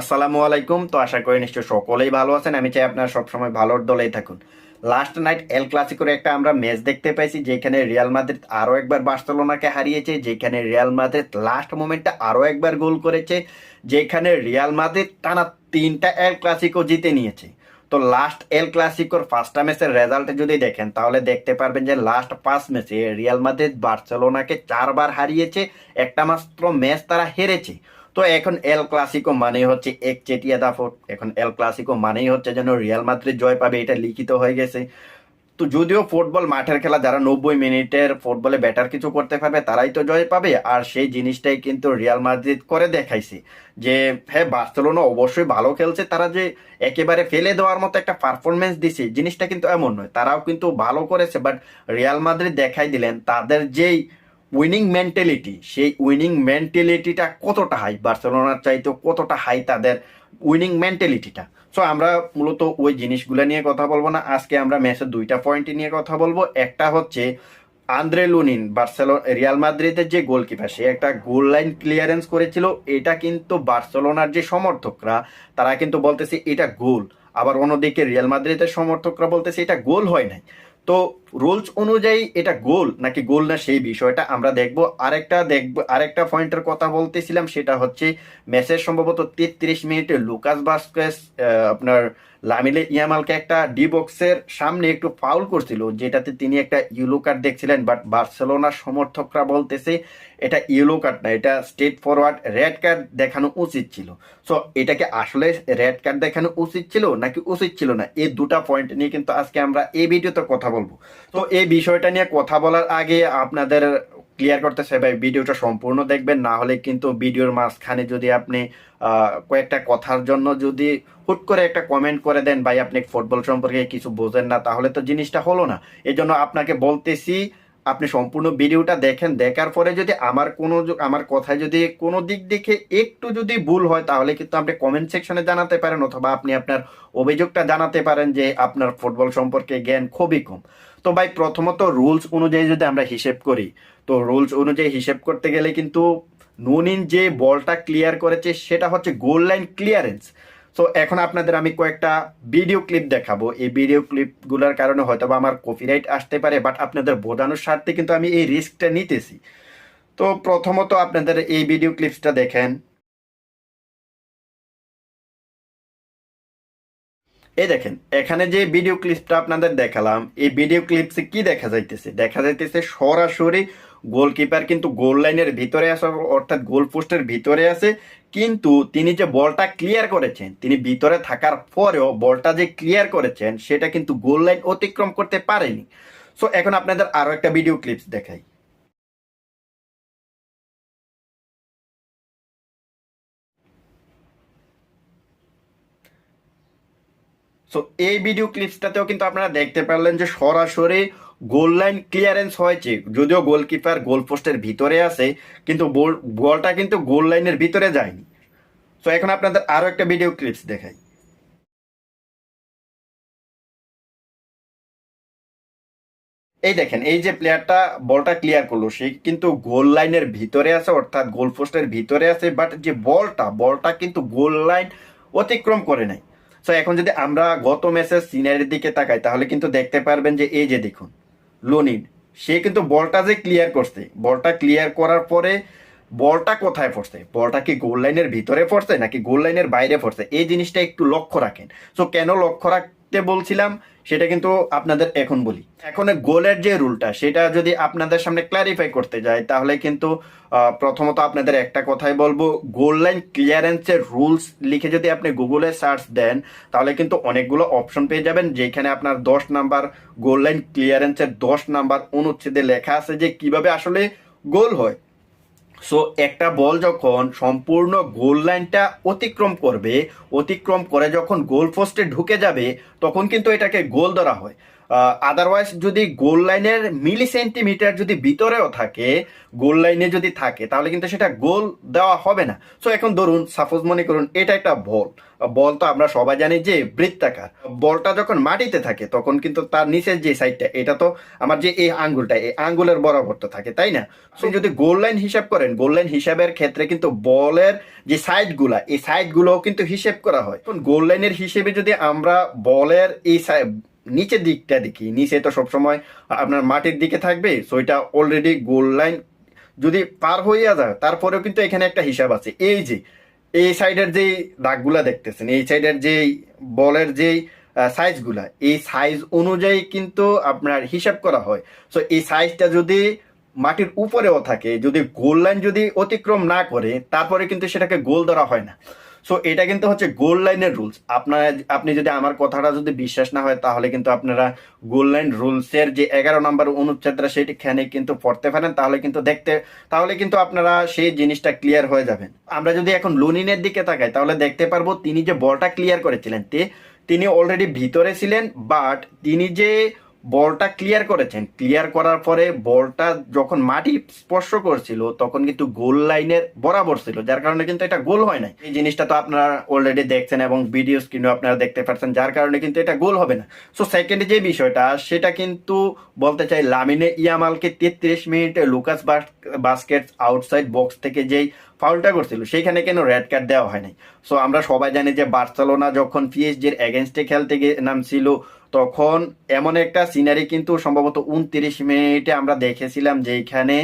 আসসালামু আলাইকুম। তো আশা করি নিশ্চয় সকলেই ভালো আছেন। আমি চাই আপনারা সবসময় ভালোর দলেই থাকুন। লাস্ট নাইট এল ক্লাসিকোর একটা আমরা ম্যাচ দেখতে পাইছি, যেখানে রিয়াল মাদ্রিদ আরও একবার বার্সেলোনাকে হারিয়েছে, যেখানে রিয়াল মাদ্রিদ লাস্ট মোমেন্টে আরও একবার গোল করেছে, যেখানে রিয়াল মাদ্রিদ টানা তিনটা এল ক্লাসিকো জিতে নিয়েছে। তো লাস্ট এল ক্লাসিকোর ফার্স্ট ম্যাচের রেজাল্ট যদি দেখেন, তাহলে দেখতে পারবেন যে লাস্ট পাঁচ ম্যাচে রিয়াল মাদ্রিদ বার্সেলোনাকে চারবার হারিয়েছে, একটা মাত্র ম্যাচ তারা হেরেছে। তো এখন এল ক্লাসিকো মানেই হচ্ছে এক চেটিয়া দাফট এখন এল ক্লাসিকো মানেই হচ্ছে যেন রিয়াল মাদ্রিদ জয় পাবে, এটা লিখিত হয়ে গেছে। তো যদিও ফুটবল মাঠের খেলা যারা নব্বই মিনিটের ফুটবলে ব্যাটার কিছু করতে পারবে, তারাই তো জয় পাবে। আর সেই জিনিসটাই কিন্তু রিয়াল মাদ্রিদ করে দেখাইছে যে হ্যাঁ বার্সেলোনা অবশ্যই ভালো খেলছে। তারা যে একেবারে ফেলে দেওয়ার মতো একটা পারফরমেন্স দিছে, জিনিসটা কিন্তু এমন নয়। তারাও কিন্তু ভালো করেছে বাট রিয়াল মাদ্রিদ দেখাই দিলেন। তাদের যেই উইনিং মেন্টালিটি সেই উইনিং মেন্টালিটিটা কতটা হাই বার্সেলোনার চাইতেও কতটা হাই তাদের উইনিং মেন্টালিটিটা সো আমরা মূলত ওই জিনিসগুলো নিয়ে কথা বলব না। আজকে আমরা ম্যাচের দুইটা পয়েন্ট নিয়ে কথা বলব। একটা হচ্ছে আন্দ্রে লুনিন, বার্সেলো রিয়াল মাদ্রিদের যে গোলকিপার সে একটা গোল লাইন ক্লিয়ারেন্স করেছিল। এটা কিন্তু বার্সেলোনার যে সমর্থকরা, তারা কিন্তু বলতেছে এটা গোল আবার অন্যদিকে রিয়াল মাদ্রিদের সমর্থকরা বলতেছে এটা গোল হয় নাই। তো রোলস অনুযায়ী এটা গোল নাকি গোল না সেই বিষয়টা আমরা দেখব। আরেকটা দেখব, আরেকটা পয়েন্টের কথা বলতেছিলাম, সেটা হচ্ছে ম্যাচের সম্ভবত তেত্রিশ মিনিটে লুকাস বাস্কেস আপনার লামিলে ইয়ামালকে একটা ডি বক্সের সামনে একটু ফাউল করছিল, যেটাতে তিনি একটা ইয়েলো কার্ড দেখছিলেন, বাট বার্সেলোনার সমর্থকরা বলতেছে এটা ইয়েলো কার্ড না, এটা স্টেট ফরওয়ার্ড রেড কার্ড দেখানো উচিত ছিল। সো এটাকে আসলে রেড কার্ড দেখানো উচিত ছিল নাকি উচিত ছিল না, এই দুটা পয়েন্ট নিয়ে কিন্তু আজকে আমরা এই ভিডিওতে কথা বলব। তো এই বিষয়টা নিয়ে কথা বলার আগে আপনাদের ক্লিয়ার করতে ভাই, ভিডিওটা সম্পূর্ণ দেখবেন, না হলে কিন্তু ভিডিওর মাঝখানে যদি আপনি কয়েকটা কথার জন্য যদি হুট করে একটা কমেন্ট করে দেন, ভাই, আপনি ফুটবল সম্পর্কে কিছু বোঝেন না, তাহলে তো জিনিসটা হলো না। এই আপনাকে বলতেছি আপনি সম্পূর্ণ ভিডিওটা দেখেন, দেখার পরে যদি আমার কোনো আমার কথায় যদি কোনো দিক দেখে একটু যদি ভুল হয়, তাহলে কিন্তু আপনি কমেন্ট সেকশনে জানাতে পারেন অথবা আপনি আপনার অভিযোগটা জানাতে পারেন যে আপনার ফুটবল সম্পর্কে জ্ঞান খুবই কম। তো ভাই, প্রথমত রুলস অনুযায়ী যদি আমরা হিসেব করি, তো রুলস অনুযায়ী হিসেব করতে গেলে কিন্তু নুনিন যে বলটা ক্লিয়ার করেছে, সেটা হচ্ছে গোল লাইন ক্লিয়ারেন্স সো এখন আপনাদের আমি কয়েকটা ভিডিও ক্লিপ দেখাবো। এই ভিডিও ক্লিপগুলোর কারণে হয়তো আমার কপিরাইট আসতে পারে বাট আপনাদের বোঝানোর স্বার্থে কিন্তু আমি এই রিস্কটা নিতেছি। তো, প্রথমত আপনাদের এই ভিডিও ক্লিপসটা দেখেন। এই দেখেন, এখানে যে ভিডিও ক্লিপটা আপনাদের দেখালাম, এই ভিডিও ক্লিপসে কি দেখা যাইতেছে? দেখা যাইতেছে সরাসরি গোলকিপার কিন্তু গোল লাইনের ভিতরে আছে, অর্থাৎ গোল পোস্টের ভিতরে আছে। কিন্তু তিনি যে বলটা ক্লিয়ার করেছেন, তিনি ভিতরে থাকার পরেও বলটা যে ক্লিয়ার করেছেন, সেটা কিন্তু গোল লাইন অতিক্রম করতে পারেনি। সো এখন আপনাদের আরও একটা ভিডিও ক্লিপস দেখাই। সো এই ভিডিও ক্লিপসটাতেও কিন্তু আপনারা দেখতে পারলেন যে সরাসরি গোল লাইন ক্লিয়ারেন্স হয়েছে যদিও গোলকিপার গোল পোস্টের ভিতরে আছে, কিন্তু বল- বলটা কিন্তু গোল লাইনের ভিতরে যায়নি। সো এখন আপনাদের আরও একটা ভিডিও ক্লিপস দেখাই। এই দেখেন, এই যে প্লেয়ারটা বলটা ক্লিয়ার করল, সে কিন্তু গোল লাইনের ভিতরে আছে, অর্থাৎ গোল পোস্টের ভিতরে আছে বাট যে বলটা বলটা কিন্তু গোল লাইন অতিক্রম করে নাই। সো এখন যদি আমরা গত ম্যাচের সিনারির দিকে তাকাই, তাহলে কিন্তু দেখতে পারবেন যে, এই যে দেখুন। লোনিন সে কিন্তু বলটা যে ক্লিয়ার করছে। বলটা ক্লিয়ার করার পরে বলটা কোথায় পড়ছে? বলটা কি গোল লাইনের ভিতরে পড়ছে নাকি গোল লাইনের বাইরে পড়ছে? এই জিনিসটা একটু লক্ষ্য রাখেন। সো কেন লক্ষ্য রাখতে বলছিলাম, সেটা কিন্তু আপনাদের এখন বলি। এখন গোলের যে রুলটা, সেটা যদি আপনাদের সামনে ক্লারিফাই করতে যাই তাহলে কিন্তু প্রথমত আপনাদের একটা কথাই বলব গোল লাইন ক্লিয়ারেন্সের রুলস লিখে যদি আপনি গুগলে সার্চ দেন, তাহলে কিন্তু অনেকগুলো অপশন পেয়ে যাবেন, যেখানে আপনার দশ নাম্বার গোল লাইন ক্লিয়ারেন্সের দশ নাম্বার অনুচ্ছেদে লেখা আছে যে কীভাবে আসলে গোল হয়। সো একটা বল যখন সম্পূর্ণ গোল লাইনটা অতিক্রম করবে, অতিক্রম করে যখন গোল পোস্টে ঢুকে যাবে, তখন কিন্তু এটাকে গোল ধরা হয়। আদারওয়াইজ যদি গোল লাইনের মিলি সেন্টিমিটার যদি ভিতরেও থাকে গোল লাইনে যদি থাকে, তাহলে কিন্তু সেটা গোল দেওয়া হবে না। সো এখন ধরুন সাপোজ মনে করুন, এটা একটা বল বল তো আমরা সবাই জানি যে বৃত্তাকার। বলটা যখন মাটিতে থাকে, তখন কিন্তু তার নিচের যে সাইডটা এটা তো আমার যে এই আঙ্গুলটা, এই আঙ্গুলের বরাবর তো থাকে, তাই না? সো যদি গোল লাইন হিসাব করেন গোল লাইন হিসাবের ক্ষেত্রে কিন্তু বলের যে সাইডগুলা এই সাইডগুলোও কিন্তু হিসেব করা হয়। গোল লাইনের হিসেবে যদি আমরা বলের এই নিচের দিকটা দেখি। নিচে তো সবসময় আপনার মাটির দিকে থাকবে সো এটা অলরেডি গোল লাইন যদি পার হইয়া যায়, তারপরেও কিন্তু এখানে একটা হিসাব আছে। এই যে, এই সাইডের যেই দাগগুলা দেখতেছেন, এই সাইডের যেই বলের যেই সাইজগুলা এই সাইজ অনুযায়ী কিন্তু আপনার হিসাব করা হয়। সো এই সাইজটা যদি মাটির উপরেও থাকে, যদি গোল লাইন যদি অতিক্রম না করে, তারপরে কিন্তু সেটাকে গোল ধরা হয় না। সো এটা কিন্তু হচ্ছে গোল লাইনের রুলস আপনার, আপনি যদি আমার কথাটা যদি বিশ্বাস না হয়, তাহলে কিন্তু আপনারা গোল লাইন রুলসের যে এগারো নম্বর অনুচ্ছেদটা সেটিখানে কিন্তু পড়তে পারেন। তাহলে কিন্তু দেখতে, তাহলে কিন্তু আপনারা সেই জিনিসটা ক্লিয়ার হয়ে যাবেন। আমরা যদি এখন লুনিনের দিকে তাকাই, তাহলে দেখতে পারব তিনি যে বলটা ক্লিয়ার করেছিলেন তিনি অলরেডি ভিতরে ছিলেন বাট তিনি যে বলটা ক্লিয়ার করেছেন। ক্লিয়ার করার পরে বলটা যখন মাটি স্পর্শ করছিল, তখন কিন্তু গোল লাইনের বরাবর ছিল, যার কারণে কিন্তু এটা গোল হয় নাই। এই জিনিসটা তো আপনারা অলরেডি দেখছেন এবং ভিডিও স্ক্রিনে আপনারা দেখতে পাচ্ছেন যার কারণে কিন্তু এটা গোল হবে না। সো সেকেন্ডে যে বিষয়টা, সেটা কিন্তু বলতে চাই, লামিনে ইয়ামালকে তেত্রিশ মিনিটে লুকাস বাস্কেট আউটসাইড বক্স থেকে যেই ফাউলটা করছিল সেইখানে কেন রেড কার্ড দেওয়া হয় নাই? সো আমরা সবাই জানি যে বার্সেলোনা যখন পিএসজির এগেনস্টে খেলতে গিয়ে নামছিল তখন এমন একটা সিনারি কিন্তু সম্ভবত উনত্রিশ মিনিটে আমরা দেখেছিলাম যেখানে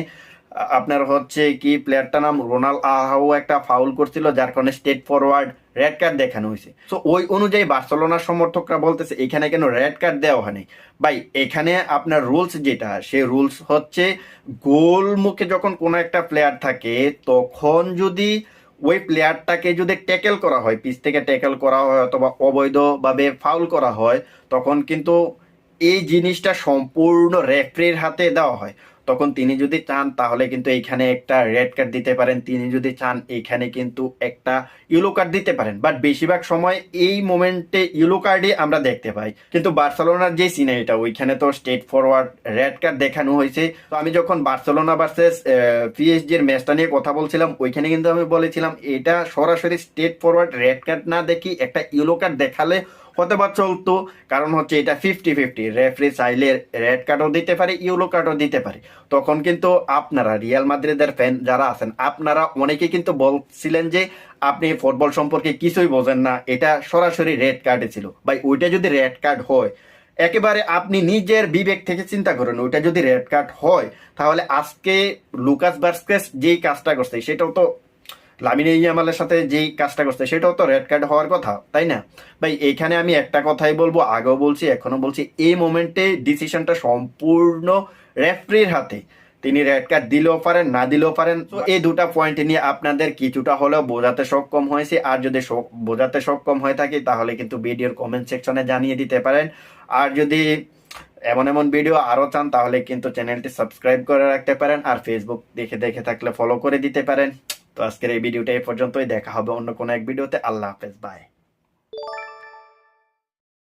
আপনার হচ্ছে কি প্লেয়ারটার নাম রোনাল আহাও একটা ফাউল করছিল, যার কারণে স্টেট ফরওয়ার্ড রেড কার্ড দেখানো হয়েছে। তো ওই অনুযায়ী বার্সেলোনার সমর্থকরা বলতেছে, এখানে কেন রেড কার্ড দেওয়া হয়নি? ভাই, এখানে আপনার রুলস যেটা সেই রুলস হচ্ছে গোল মুখে যখন কোনো একটা প্লেয়ার থাকে, তখন যদি ওই প্লেয়ারটাকে যদি ট্যাকেল করা হয় পিচ থেকে ট্যাকেল করা হয় অথবা অবৈধভাবে ফাউল করা হয়, তখন কিন্তু এই জিনিসটা সম্পূর্ণ রেফারির হাতে দেওয়া হয়। তখন তিনি যদি চান, তাহলে কিন্তু এইখানে একটা রেড কার্ড দিতে পারেন। তিনি যদি চান, এইখানে কিন্তু একটা ইয়েলো কার্ড দিতে পারেন বাট বেশিরভাগ সময় এই মোমেন্টে ইয়েলো কার্ডই আমরা দেখতে পাই। কিন্তু বার্সেলোনার যে সিনারিটা ওইখানে তো স্টেট ফরওয়ার্ড রেড কার্ড দেখানো হয়েছে। তো আমি যখন বার্সেলোনা ভার্সেস পিএসজি এর ম্যাচটা নিয়ে কথা বলছিলাম, ওইখানে কিন্তু আমি বলেছিলাম, এটা সরাসরি স্টেট ফরওয়ার্ড রেড কার্ড না দেখি, একটা ইয়েলো কার্ড দেখালে হতে বা চলতো। কারণ হচ্ছে এটা ফিফটি ফিফটি রেফারি চাইলে রেড কার্ডও দিতে পারে ইয়েলো কার্ডও দিতে পারে। তখন কিন্তু আপনারা রিয়াল মাদ্রিদের ফ্যান যারা আছেন, আপনারা অনেকে কিন্তু বলছিলেন যে আপনি ফুটবল সম্পর্কে কিছুই বোঝেন না, এটা সরাসরি রেড কার্ডে ছিল। ভাই, ওইটা যদি রেড কার্ড হয়, একেবারে আপনি নিজের বিবেক থেকে চিন্তা করেন, ওইটা যদি রেড কার্ড হয়, তাহলে আজকে লুকাস বার্সকেস যেই কাজটা করছে, সেটাও তো লামিনে ইয়ামালের সাথে যেই কাজটা করছে, সেটাও তো রেড কার্ড হওয়ার কথা, তাই না? ভাই এইখানে আমি একটা কথাই বলব, আগেও বলছি এখনও বলছি, এই মোমেন্টে ডিসিশনটা সম্পূর্ণ রেফারির হাতে। তিনি রেড কার্ড দিলেও পারেন না দিলেও পারেন। তো এই দুটা পয়েন্ট নিয়ে আপনাদের কিছুটা হলেও বোঝাতে সক্ষম হয়েছে। আর যদি বোঝাতে সক্ষম হয়ে থাকি তাহলে কিন্তু ভিডিওর কমেন্ট সেকশনে জানিয়ে দিতে পারেন। আর যদি এমন এমন ভিডিও আরও চান তাহলে কিন্তু চ্যানেলটি সাবস্ক্রাইব করে রাখতে পারেন আর ফেসবুক দেখে দেখে থাকলে ফলো করে দিতে পারেন। তো আজকের এই ভিডিওটা এই পর্যন্তই। দেখা হবে অন্য কোনো এক ভিডিওতে আল্লাহ হাফেজ বাই